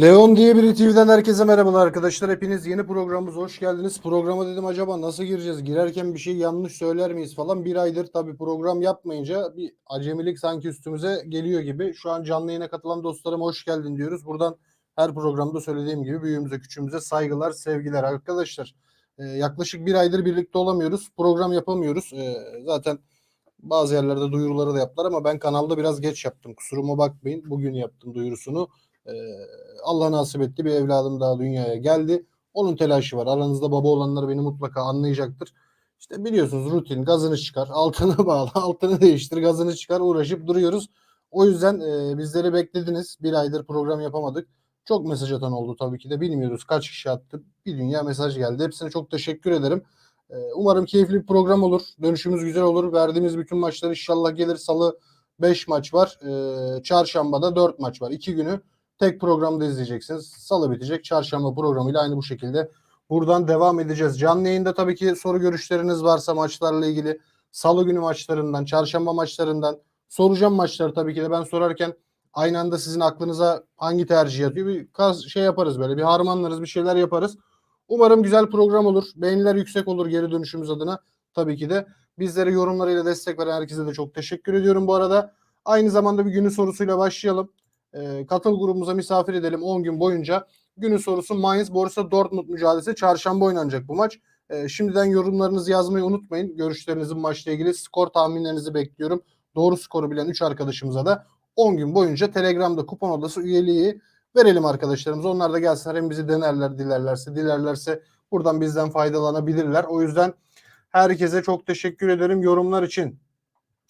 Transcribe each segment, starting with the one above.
Leon diye bir TV'den herkese merhabalar arkadaşlar. Hepiniz yeni programımıza hoş geldiniz. Programa dedim acaba nasıl gireceğiz? Girerken bir şey yanlış söyler miyiz falan. Bir aydır tabii program yapmayınca bir acemilik sanki üstümüze geliyor gibi. Şu an canlı yayına katılan dostlarıma hoş geldin diyoruz. Buradan her programda söylediğim gibi büyüğümüze küçüğümüze saygılar, sevgiler arkadaşlar. Ee, yaklaşık bir aydır birlikte olamıyoruz. Program yapamıyoruz. Ee, zaten bazı yerlerde duyuruları da yaptılar ama ben kanalda biraz geç yaptım. Kusuruma bakmayın. Bugün yaptım duyurusunu. Ee, Allah nasip etti bir evladım daha dünyaya geldi. Onun telaşı var. Aranızda baba olanlar beni mutlaka anlayacaktır. İşte biliyorsunuz rutin gazını çıkar, altını bağla, altını değiştir, gazını çıkar uğraşıp duruyoruz. O yüzden e, bizleri beklediniz. Bir aydır program yapamadık. Çok mesaj atan oldu tabii ki de bilmiyoruz kaç kişi attı. Bir dünya mesaj geldi. Hepsine çok teşekkür ederim. E, umarım keyifli bir program olur. Dönüşümüz güzel olur. Verdiğimiz bütün maçlar inşallah gelir. Salı 5 maç var. E, çarşambada 4 maç var. 2 günü tek programda izleyeceksiniz. Salı bitecek. Çarşamba programıyla aynı bu şekilde buradan devam edeceğiz. Canlı yayında tabii ki soru görüşleriniz varsa maçlarla ilgili salı günü maçlarından, çarşamba maçlarından soracağım maçları tabii ki de ben sorarken aynı anda sizin aklınıza hangi tercih yatıyor bir şey yaparız böyle bir harmanlarız bir şeyler yaparız. Umarım güzel program olur. Beğeniler yüksek olur geri dönüşümüz adına. Tabii ki de bizlere yorumlarıyla destek veren herkese de çok teşekkür ediyorum bu arada. Aynı zamanda bir günün sorusuyla başlayalım. Ee, katıl grubumuza misafir edelim 10 gün boyunca. Günün sorusu Mainz Borussia Dortmund mücadelesi. Çarşamba oynanacak bu maç. Ee, şimdiden yorumlarınızı yazmayı unutmayın. Görüşlerinizin maçla ilgili skor tahminlerinizi bekliyorum. Doğru skoru bilen 3 arkadaşımıza da 10 gün boyunca Telegram'da kupon odası üyeliği verelim arkadaşlarımıza. Onlar da gelsinler hem bizi denerler dilerlerse dilerlerse buradan bizden faydalanabilirler. O yüzden herkese çok teşekkür ederim yorumlar için.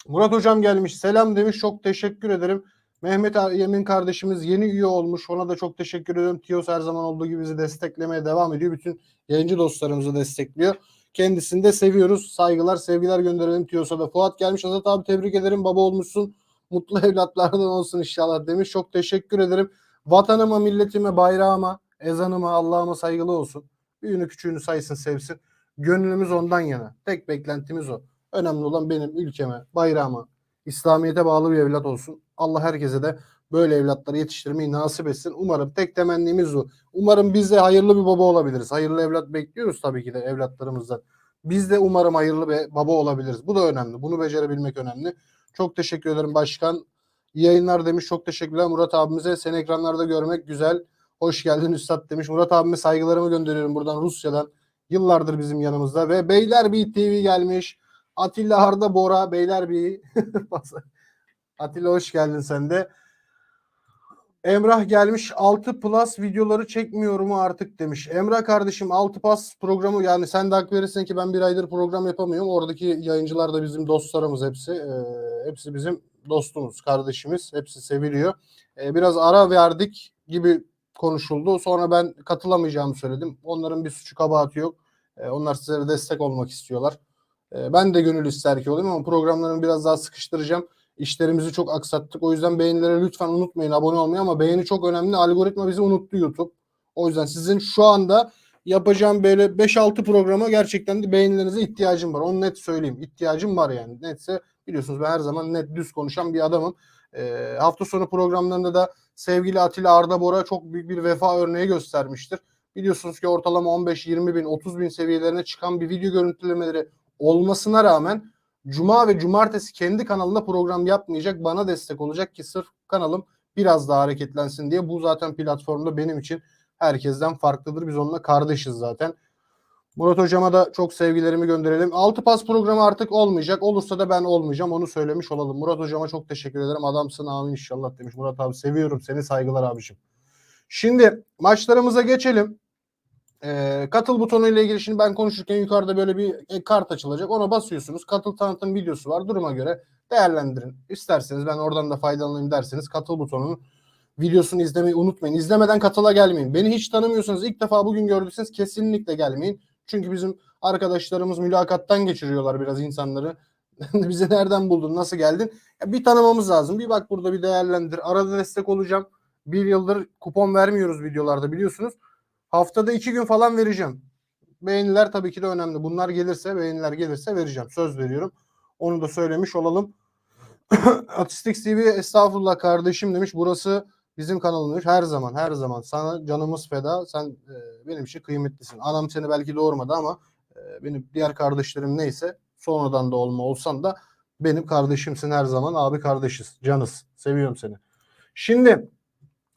Murat hocam gelmiş selam demiş çok teşekkür ederim. Mehmet Yemin kardeşimiz yeni üye olmuş. Ona da çok teşekkür ediyorum. Tios her zaman olduğu gibi bizi desteklemeye devam ediyor. Bütün yayıncı dostlarımızı destekliyor. Kendisini de seviyoruz. Saygılar, sevgiler gönderelim Tios'a da. Fuat gelmiş. Azat abi tebrik ederim. Baba olmuşsun. Mutlu evlatlardan olsun inşallah demiş. Çok teşekkür ederim. Vatanıma, milletime, bayrağıma, ezanıma, Allah'ıma saygılı olsun. Büyüğünü küçüğünü saysın, sevsin. Gönlümüz ondan yana. Tek beklentimiz o. Önemli olan benim ülkeme, bayrağıma, İslamiyet'e bağlı bir evlat olsun. Allah herkese de böyle evlatları yetiştirmeyi nasip etsin. Umarım tek temennimiz o. Umarım biz de hayırlı bir baba olabiliriz. Hayırlı evlat bekliyoruz tabii ki de evlatlarımızdan. Biz de umarım hayırlı bir baba olabiliriz. Bu da önemli. Bunu becerebilmek önemli. Çok teşekkür ederim başkan. İyi yayınlar demiş. Çok teşekkürler Murat abimize. Seni ekranlarda görmek güzel. Hoş geldin Üstad demiş. Murat abime saygılarımı gönderiyorum buradan Rusya'dan. Yıllardır bizim yanımızda. Ve Beylerbeyi TV gelmiş. Atilla Harda Bora Beylerbeyi. Atilla hoş geldin sen de. Emrah gelmiş 6 plus videoları çekmiyorum artık demiş. Emrah kardeşim 6 plus programı yani sen de hak verirsin ki ben bir aydır program yapamıyorum. Oradaki yayıncılar da bizim dostlarımız hepsi. Ee, hepsi bizim dostumuz, kardeşimiz. Hepsi seviliyor. Ee, biraz ara verdik gibi konuşuldu. Sonra ben katılamayacağımı söyledim. Onların bir suçu kabahati yok. Ee, onlar sizlere destek olmak istiyorlar. Ee, ben de gönül ister ki olayım ama programlarımı biraz daha sıkıştıracağım. İşlerimizi çok aksattık. O yüzden beğenileri lütfen unutmayın. Abone olmayı ama beğeni çok önemli. Algoritma bizi unuttu YouTube. O yüzden sizin şu anda yapacağım böyle 5-6 programa gerçekten de beğenilerinize ihtiyacım var. Onu net söyleyeyim. İhtiyacım var yani. Netse biliyorsunuz ben her zaman net düz konuşan bir adamım. Ee, hafta sonu programlarında da sevgili Atilla Arda Bora çok büyük bir vefa örneği göstermiştir. Biliyorsunuz ki ortalama 15-20 bin 30 bin seviyelerine çıkan bir video görüntülemeleri olmasına rağmen Cuma ve cumartesi kendi kanalında program yapmayacak. Bana destek olacak ki sırf kanalım biraz daha hareketlensin diye. Bu zaten platformda benim için herkesten farklıdır. Biz onunla kardeşiz zaten. Murat hocama da çok sevgilerimi gönderelim. Altı pas programı artık olmayacak. Olursa da ben olmayacağım. Onu söylemiş olalım. Murat hocama çok teşekkür ederim. Adamsın amin inşallah demiş. Murat abi seviyorum seni. Saygılar abiciğim. Şimdi maçlarımıza geçelim. Ee, katıl butonu ile ilgili şimdi ben konuşurken yukarıda böyle bir e, kart açılacak. Ona basıyorsunuz. Katıl tanıtım videosu var. Duruma göre değerlendirin. İsterseniz ben oradan da faydalanayım derseniz katıl butonunun videosunu izlemeyi unutmayın. İzlemeden katıla gelmeyin. Beni hiç tanımıyorsanız ilk defa bugün gördüyseniz kesinlikle gelmeyin. Çünkü bizim arkadaşlarımız mülakattan geçiriyorlar biraz insanları. Bizi nereden buldun, nasıl geldin? Ya bir tanımamız lazım. Bir bak burada bir değerlendir. Arada destek olacağım. Bir yıldır kupon vermiyoruz videolarda biliyorsunuz. Haftada iki gün falan vereceğim. Beğeniler tabii ki de önemli. Bunlar gelirse, beğeniler gelirse vereceğim. Söz veriyorum. Onu da söylemiş olalım. Atistik TV estağfurullah kardeşim demiş. Burası Bizim kanalımız her zaman her zaman sana canımız feda. Sen e, benim için kıymetlisin. Anam seni belki doğurmadı ama e, benim diğer kardeşlerim neyse sonradan da olma olsan da benim kardeşimsin her zaman. Abi kardeşiz. Canız. Seviyorum seni. Şimdi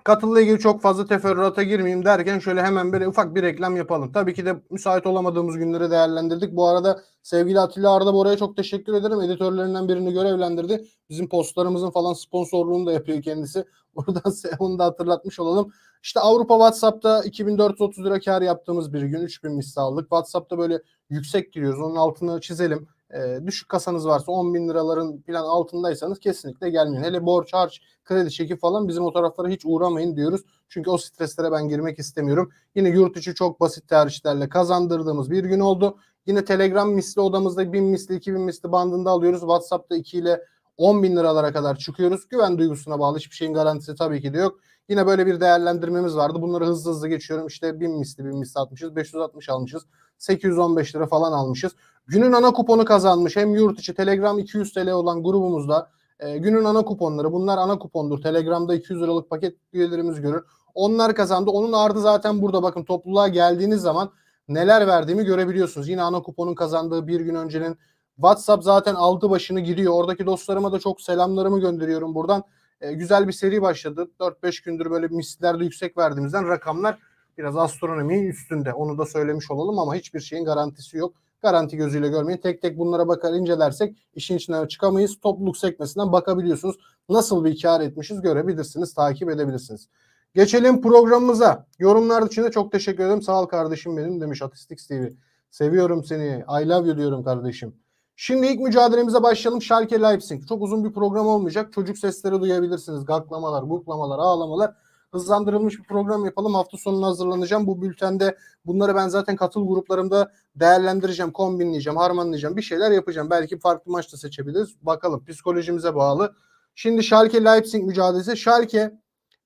katılla ilgili çok fazla teferruata girmeyeyim derken şöyle hemen böyle ufak bir reklam yapalım. Tabii ki de müsait olamadığımız günleri değerlendirdik. Bu arada sevgili Atilla Arda Bora'ya çok teşekkür ederim. Editörlerinden birini görevlendirdi. Bizim postlarımızın falan sponsorluğunu da yapıyor kendisi. Size onu da hatırlatmış olalım. İşte Avrupa WhatsApp'ta 2430 lira kar yaptığımız bir gün 3000 misli aldık. WhatsApp'ta böyle yüksek giriyoruz. Onun altını çizelim. Ee, düşük kasanız varsa 10 bin liraların plan altındaysanız kesinlikle gelmeyin. Hele borç, harç, kredi çeki falan bizim o taraflara hiç uğramayın diyoruz. Çünkü o streslere ben girmek istemiyorum. Yine yurt içi çok basit tercihlerle kazandırdığımız bir gün oldu. Yine Telegram misli odamızda 1000 misli 2000 misli bandında alıyoruz. WhatsApp'ta 2 ile 10 bin liralara kadar çıkıyoruz. Güven duygusuna bağlı hiçbir şeyin garantisi tabii ki de yok. Yine böyle bir değerlendirmemiz vardı. Bunları hızlı hızlı geçiyorum. İşte 1000 misli 1000 misli atmışız. 560 almışız. 815 lira falan almışız. Günün ana kuponu kazanmış. Hem yurt içi Telegram 200 TL olan grubumuzda e, günün ana kuponları. Bunlar ana kupondur. Telegram'da 200 liralık paket üyelerimiz görür. Onlar kazandı. Onun ardı zaten burada. Bakın topluluğa geldiğiniz zaman neler verdiğimi görebiliyorsunuz. Yine ana kuponun kazandığı bir gün öncenin WhatsApp zaten aldı başını gidiyor. Oradaki dostlarıma da çok selamlarımı gönderiyorum buradan. E, güzel bir seri başladı. 4-5 gündür böyle mislerde yüksek verdiğimizden rakamlar biraz astronominin üstünde. Onu da söylemiş olalım ama hiçbir şeyin garantisi yok. Garanti gözüyle görmeyin. Tek tek bunlara bakar incelersek işin içinden çıkamayız. Topluluk sekmesinden bakabiliyorsunuz. Nasıl bir kar etmişiz görebilirsiniz, takip edebilirsiniz. Geçelim programımıza. Yorumlar için de çok teşekkür ederim. Sağ ol kardeşim benim demiş Atistix TV. Seviyorum seni. I love you diyorum kardeşim. Şimdi ilk mücadelemize başlayalım. Schalke Leipzig. Çok uzun bir program olmayacak. Çocuk sesleri duyabilirsiniz. Gaklamalar, guklamalar, ağlamalar. Hızlandırılmış bir program yapalım. Hafta sonuna hazırlanacağım. Bu bültende bunları ben zaten katıl gruplarımda değerlendireceğim, kombinleyeceğim, harmanlayacağım. Bir şeyler yapacağım. Belki farklı maçta seçebiliriz. Bakalım psikolojimize bağlı. Şimdi Schalke Leipzig mücadelesi. Schalke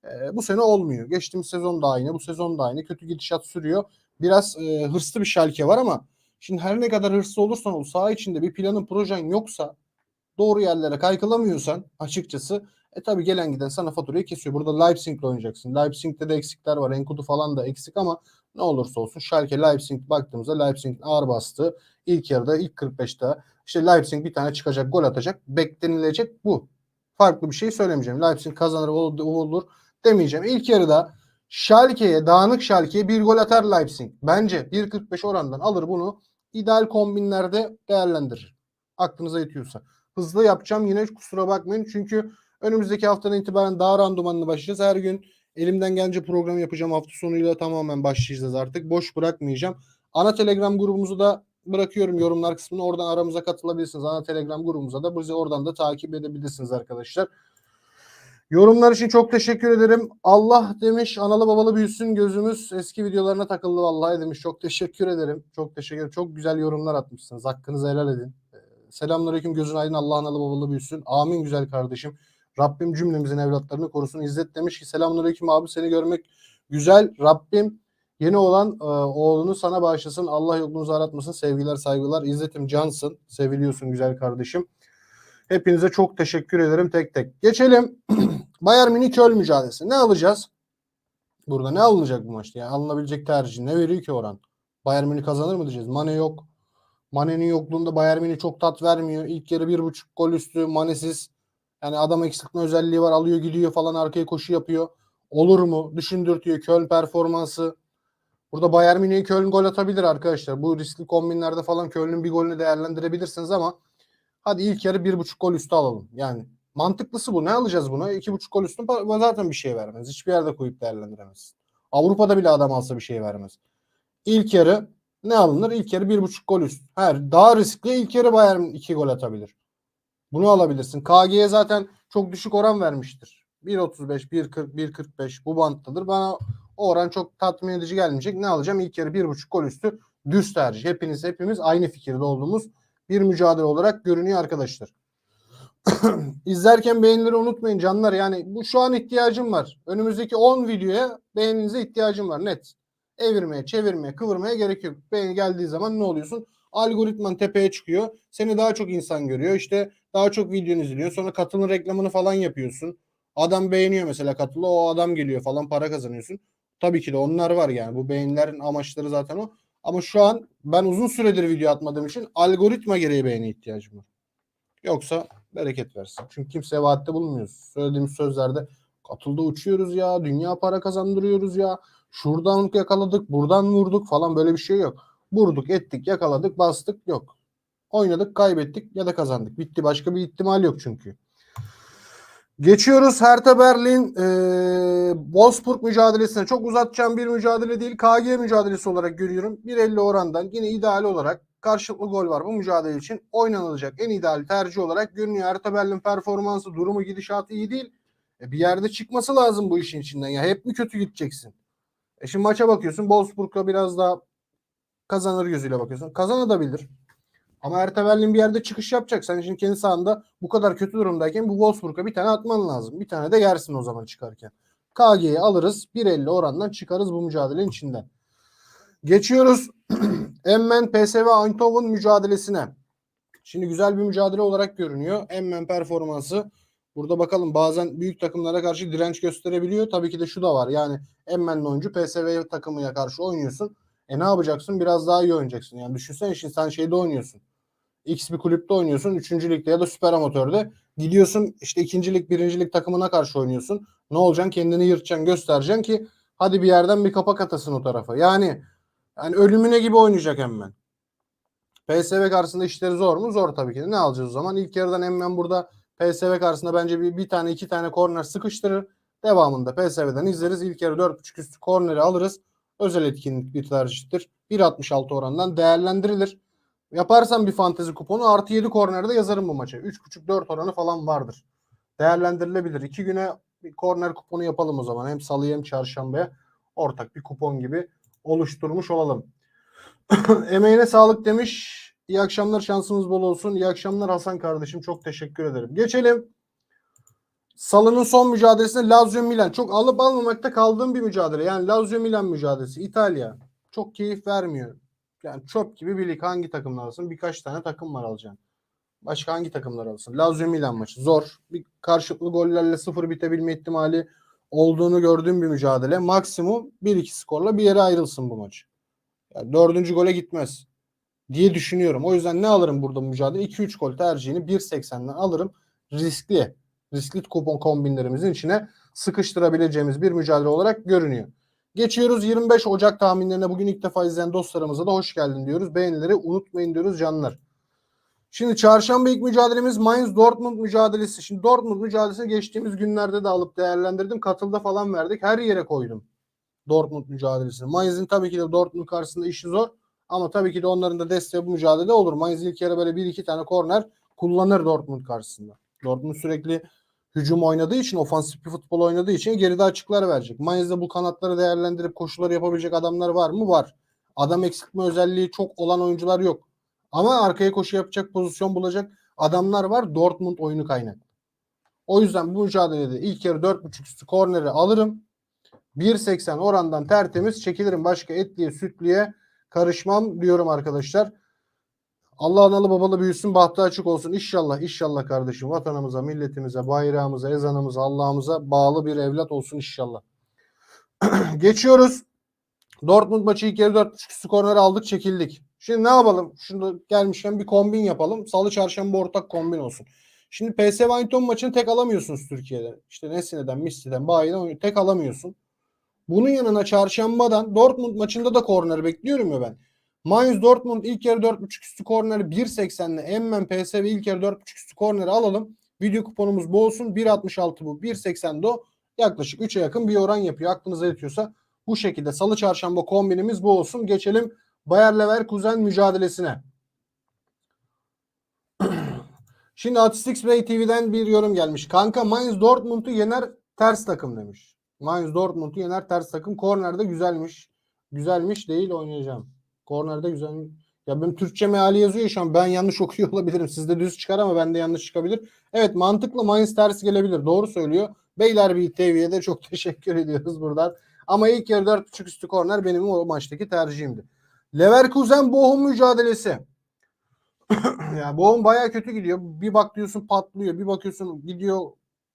e, bu sene olmuyor. Geçtiğimiz sezon da aynı, bu sezon da aynı. Kötü gidişat sürüyor. Biraz e, hırslı bir Schalke var ama Şimdi her ne kadar hırslı olursan ol saha içinde bir planın projen yoksa doğru yerlere kaykılamıyorsan açıkçası e tabi gelen giden sana faturayı kesiyor. Burada Leipzig'le oynayacaksın. Leipzig'te de eksikler var. Enkudu falan da eksik ama ne olursa olsun Schalke Leipzig baktığımızda Leipzig'in ağır bastığı ilk yarıda ilk 45'te işte Leipzig bir tane çıkacak gol atacak. Beklenilecek bu. Farklı bir şey söylemeyeceğim. Leipzig kazanır olur demeyeceğim. İlk yarıda Schalke'ye, dağınık Schalke'ye bir gol atar Leipzig. Bence 1.45 orandan alır bunu ideal kombinlerde değerlendirir. Aklınıza yetiyorsa. Hızlı yapacağım yine kusura bakmayın. Çünkü önümüzdeki haftadan itibaren daha randımanlı başlayacağız. Her gün elimden gelince program yapacağım. Hafta sonuyla tamamen başlayacağız artık. Boş bırakmayacağım. Ana Telegram grubumuzu da bırakıyorum yorumlar kısmına. Oradan aramıza katılabilirsiniz. Ana Telegram grubumuza da bizi oradan da takip edebilirsiniz arkadaşlar. Yorumlar için çok teşekkür ederim. Allah demiş analı babalı büyüsün gözümüz eski videolarına takıldı vallahi demiş. Çok teşekkür ederim. Çok teşekkür ederim. Çok güzel yorumlar atmışsınız. Hakkınızı helal edin. Selamünaleyküm gözün aydın Allah analı babalı büyüsün. Amin güzel kardeşim. Rabbim cümlemizin evlatlarını korusun. İzzet demiş ki selamünaleyküm abi seni görmek güzel. Rabbim yeni olan e, oğlunu sana bağışlasın. Allah yolunuzu aratmasın. Sevgiler saygılar. İzzetim cansın. Seviliyorsun güzel kardeşim. Hepinize çok teşekkür ederim tek tek. Geçelim. Bayern Münih Köln mücadelesi. Ne alacağız? Burada ne alınacak bu maçta? Yani alınabilecek tercih ne veriyor ki oran? Bayern Münih kazanır mı diyeceğiz? Mane yok. Mane'nin yokluğunda Bayern Münih çok tat vermiyor. İlk yarı bir buçuk gol üstü Mane'siz. Yani adam eksiltme özelliği var. Alıyor gidiyor falan arkaya koşu yapıyor. Olur mu? Düşündürtüyor. Köln performansı. Burada Bayern Münih'e Köln gol atabilir arkadaşlar. Bu riskli kombinlerde falan Köln'ün bir golünü değerlendirebilirsiniz ama hadi ilk yarı bir buçuk gol üstü alalım. Yani Mantıklısı bu. Ne alacağız buna? İki buçuk gol üstü zaten bir şey vermez. Hiçbir yerde koyup değerlendiremez. Avrupa'da bile adam alsa bir şey vermez. İlk yarı ne alınır? İlk yarı bir buçuk gol üst. Her daha riskli ilk yarı Bayern iki gol atabilir. Bunu alabilirsin. KG'ye zaten çok düşük oran vermiştir. 1.35, 1.40, 1.45 bu banttadır. Bana o oran çok tatmin edici gelmeyecek. Ne alacağım? İlk yarı bir buçuk gol üstü düz tercih. Hepiniz hepimiz aynı fikirde olduğumuz bir mücadele olarak görünüyor arkadaşlar. İzlerken beğenileri unutmayın canlar. Yani bu şu an ihtiyacım var. Önümüzdeki 10 videoya beğeninize ihtiyacım var net. Evirmeye, çevirmeye, kıvırmaya gerek yok. Beğeni geldiği zaman ne oluyorsun? Algoritman tepeye çıkıyor. Seni daha çok insan görüyor. İşte daha çok videonu izliyor. Sonra katılın reklamını falan yapıyorsun. Adam beğeniyor mesela katılı o adam geliyor falan para kazanıyorsun. Tabii ki de onlar var yani. Bu beğenilerin amaçları zaten o. Ama şu an ben uzun süredir video atmadığım için algoritma gereği beğeni ihtiyacım var. Yoksa bereket versin. Çünkü kimseye vaatte bulunmuyoruz. Söylediğimiz sözlerde katılda uçuyoruz ya, dünya para kazandırıyoruz ya. Şuradan yakaladık, buradan vurduk falan böyle bir şey yok. Vurduk, ettik, yakaladık, bastık yok. Oynadık, kaybettik ya da kazandık. Bitti. Başka bir ihtimal yok çünkü. Geçiyoruz Hertha Berlin e, Wolfsburg mücadelesine. Çok uzatacağım bir mücadele değil. KG mücadelesi olarak görüyorum. 1.50 orandan yine ideal olarak karşılıklı gol var bu mücadele için. Oynanılacak en ideal tercih olarak görünüyor. Hertha Berlin performansı, durumu, gidişatı iyi değil. E, bir yerde çıkması lazım bu işin içinden. Ya hep mi kötü gideceksin? E şimdi maça bakıyorsun. Wolfsburg'la biraz daha kazanır gözüyle bakıyorsun. Kazanabilir. Ama Hertha Berlin bir yerde çıkış yapacak. Sen şimdi kendi sahanda bu kadar kötü durumdayken bu Wolfsburg'a bir tane atman lazım. Bir tane de yersin o zaman çıkarken. KG'yi alırız. 1.50 orandan çıkarız bu mücadelenin içinden. Geçiyoruz Emmen PSV Eindhoven mücadelesine. Şimdi güzel bir mücadele olarak görünüyor. Emmen performansı burada bakalım bazen büyük takımlara karşı direnç gösterebiliyor. Tabii ki de şu da var. Yani Emmen'in oyuncu PSV takımına karşı oynuyorsun. E ne yapacaksın? Biraz daha iyi oynayacaksın. Yani düşünsene şimdi sen şeyde oynuyorsun. X bir kulüpte oynuyorsun. Üçüncü ligde ya da süper amatörde. Gidiyorsun işte ikinci lig, birinci lig takımına karşı oynuyorsun. Ne olacaksın? Kendini yırtacaksın, göstereceksin ki hadi bir yerden bir kapak atasın o tarafa. Yani yani ölümüne gibi oynayacak hemen. PSV karşısında işleri zor mu? Zor tabii ki de. Ne alacağız o zaman? İlk yarıdan hemen burada PSV karşısında bence bir, bir tane iki tane korner sıkıştırır. Devamında PSV'den izleriz. İlk yarı 4.5 üstü korneri alırız. Özel etkinlik bir tercihtir. 1.66 orandan değerlendirilir. Yaparsam bir fantezi kuponu artı 7 kornerde yazarım bu maça. 3.5-4 oranı falan vardır. Değerlendirilebilir. İki güne bir korner kuponu yapalım o zaman. Hem salıya hem çarşambaya ortak bir kupon gibi oluşturmuş olalım. Emeğine sağlık demiş. İyi akşamlar şansımız bol olsun. İyi akşamlar Hasan kardeşim. Çok teşekkür ederim. Geçelim. Salının son mücadelesinde Lazio Milan. Çok alıp almamakta kaldığım bir mücadele. Yani Lazio Milan mücadelesi. İtalya. Çok keyif vermiyor. Yani çöp gibi bir lig. Hangi takımlar alırsın? Birkaç tane takım var alacaksın. Başka hangi takımlar alırsın? Lazio Milan maçı. Zor. Bir karşılıklı gollerle sıfır bitebilme ihtimali olduğunu gördüğüm bir mücadele. Maksimum 1-2 skorla bir yere ayrılsın bu maç. Yani dördüncü gole gitmez diye düşünüyorum. O yüzden ne alırım burada mücadele? 2-3 gol tercihini 1.80'den alırım. Riskli. Riskli kupon kombinlerimizin içine sıkıştırabileceğimiz bir mücadele olarak görünüyor. Geçiyoruz 25 Ocak tahminlerine. Bugün ilk defa izleyen dostlarımıza da hoş geldin diyoruz. Beğenileri unutmayın diyoruz canlar. Şimdi çarşamba ilk mücadelemiz Mainz Dortmund mücadelesi. Şimdi Dortmund mücadelesini geçtiğimiz günlerde de alıp değerlendirdim. Katılda falan verdik. Her yere koydum. Dortmund mücadelesini. Mainz'in tabii ki de Dortmund karşısında işi zor. Ama tabii ki de onların da desteği bu mücadele olur. Mainz ilk yarı böyle bir iki tane korner kullanır Dortmund karşısında. Dortmund sürekli hücum oynadığı için, ofansif bir futbol oynadığı için geride açıklar verecek. Mainz'de bu kanatları değerlendirip koşuları yapabilecek adamlar var mı? Var. Adam eksiltme özelliği çok olan oyuncular yok. Ama arkaya koşu yapacak pozisyon bulacak adamlar var. Dortmund oyunu kaynaklı. O yüzden bu mücadelede ilk yarı 4.5 üstü korneri alırım. 1.80 orandan tertemiz çekilirim. Başka etliye sütlüye karışmam diyorum arkadaşlar. Allah analı babalı büyüsün, bahtı açık olsun. İnşallah, inşallah kardeşim. Vatanımıza, milletimize, bayrağımıza, ezanımıza, Allah'ımıza bağlı bir evlat olsun inşallah. Geçiyoruz. Dortmund maçı ilk yarı 4.5 üstü korner aldık, çekildik. Şimdi ne yapalım? Şunu gelmişken bir kombin yapalım. Salı çarşamba ortak kombin olsun. Şimdi PSV Eindhoven maçını tek alamıyorsunuz Türkiye'de. İşte Nesine'den, Misti'den, Bayi'den tek alamıyorsun. Bunun yanına çarşambadan Dortmund maçında da korner bekliyorum ya ben. Mainz Dortmund ilk yarı 4.5 üstü korneri 1.80'le Emmen PSV ilk yarı 4.5 üstü korneri alalım. Video kuponumuz bu olsun. 1.66 bu. 1.80 de o. Yaklaşık 3'e yakın bir oran yapıyor. Aklınıza yatıyorsa bu şekilde salı çarşamba kombinimiz bu olsun. Geçelim Bayer Leverkusen mücadelesine. Şimdi Atistix Bey TV'den bir yorum gelmiş. Kanka Mainz Dortmund'u yener ters takım demiş. Mainz Dortmund'u yener ters takım. Korner'de güzelmiş. Güzelmiş değil oynayacağım. Korner'de güzel. Ya benim Türkçe meali yazıyor şu an. Ben yanlış okuyor olabilirim. Sizde düz çıkar ama bende yanlış çıkabilir. Evet mantıklı Mainz ters gelebilir. Doğru söylüyor. Beyler bir TV'ye de çok teşekkür ediyoruz buradan. Ama ilk yarı 4.5 üstü korner benim o maçtaki tercihimdi. Leverkusen Bochum mücadelesi. ya Bochum baya kötü gidiyor. Bir bak diyorsun patlıyor. Bir bakıyorsun gidiyor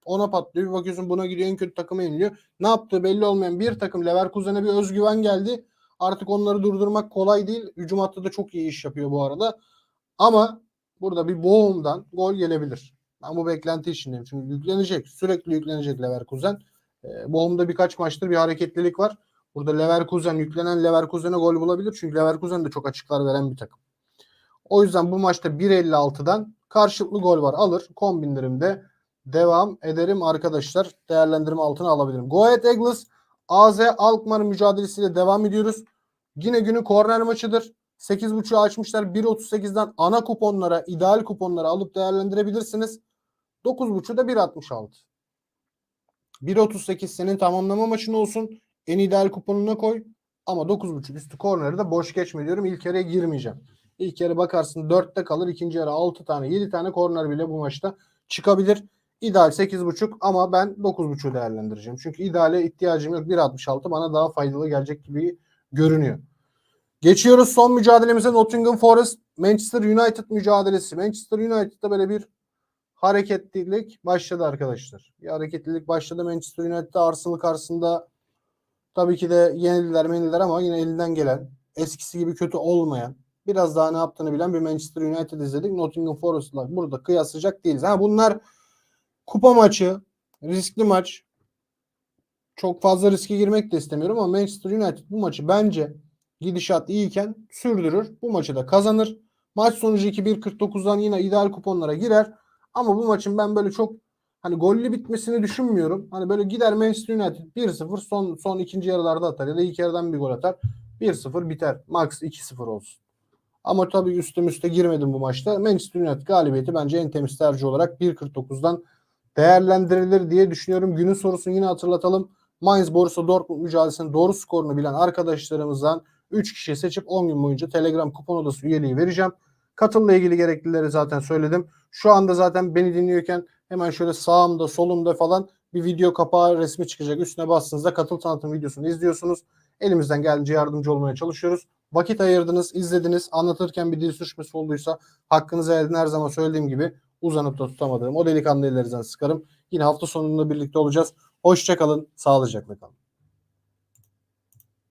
ona patlıyor. Bir bakıyorsun buna gidiyor en kötü takıma yeniliyor. Ne yaptığı belli olmayan bir takım Leverkusen'e bir özgüven geldi. Artık onları durdurmak kolay değil. Hücum hattı da çok iyi iş yapıyor bu arada. Ama burada bir boğumdan gol gelebilir. Ben bu beklenti içindeyim. Çünkü yüklenecek. Sürekli yüklenecek Leverkusen. E, boğumda birkaç maçtır bir hareketlilik var. Burada Leverkusen yüklenen Leverkusen'e gol bulabilir. Çünkü Leverkusen de çok açıklar veren bir takım. O yüzden bu maçta 1.56'dan karşılıklı gol var. Alır. Kombinlerimde devam ederim arkadaşlar. Değerlendirme altına alabilirim. Go Ahead Eagles AZ Alkmaar mücadelesiyle devam ediyoruz. Yine günü korner maçıdır. 8.5'u açmışlar. 1.38'den ana kuponlara, ideal kuponlara alıp değerlendirebilirsiniz. 9.5'u da 1.66. 1.38 senin tamamlama maçın olsun. En ideal kuponuna koy. Ama 9.5 üstü korneri de boş geçme diyorum. İlk yarıya girmeyeceğim. İlk yarı bakarsın 4'te kalır. ikinci yarı 6 tane 7 tane korner bile bu maçta çıkabilir. İdeal 8.5 ama ben 9.5'u değerlendireceğim. Çünkü ideale ihtiyacım yok. 1.66 bana daha faydalı gelecek gibi görünüyor. Geçiyoruz son mücadelemize Nottingham Forest Manchester United mücadelesi. Manchester United'da böyle bir hareketlilik başladı arkadaşlar. Bir hareketlilik başladı Manchester United'da Arsenal karşısında tabii ki de yenildiler menildiler ama yine elinden gelen eskisi gibi kötü olmayan biraz daha ne yaptığını bilen bir Manchester United izledik. Nottingham Forest'la burada kıyaslayacak değiliz. Ha bunlar kupa maçı, riskli maç. Çok fazla riske girmek de istemiyorum ama Manchester United bu maçı bence gidişat iyiyken sürdürür. Bu maçı da kazanır. Maç sonucu 2-1-49'dan yine ideal kuponlara girer. Ama bu maçın ben böyle çok hani gollü bitmesini düşünmüyorum. Hani böyle gider Manchester United 1-0 son son ikinci yarılarda atar ya da ilk yarıdan bir gol atar. 1-0 biter. Max 2-0 olsun. Ama tabii üstte üste girmedim bu maçta. Manchester United galibiyeti bence en temiz tercih olarak 1.49'dan değerlendirilir diye düşünüyorum. Günün sorusunu yine hatırlatalım. Mainz Borussia Dortmund mücadelesinin doğru skorunu bilen arkadaşlarımızdan 3 kişiyi seçip 10 gün boyunca Telegram kupon odası üyeliği vereceğim. Katılla ilgili gereklileri zaten söyledim. Şu anda zaten beni dinliyorken hemen şöyle sağımda solumda falan bir video kapağı resmi çıkacak. Üstüne bastığınızda katıl tanıtım videosunu izliyorsunuz. Elimizden geldiğince yardımcı olmaya çalışıyoruz. Vakit ayırdınız, izlediniz. Anlatırken bir dil sürçmesi olduysa hakkınızı edin her zaman söylediğim gibi uzanıp da tutamadığım o delikanlı ellerinizden sıkarım. Yine hafta sonunda birlikte olacağız. Hoşçakalın, sağlıcakla kalın.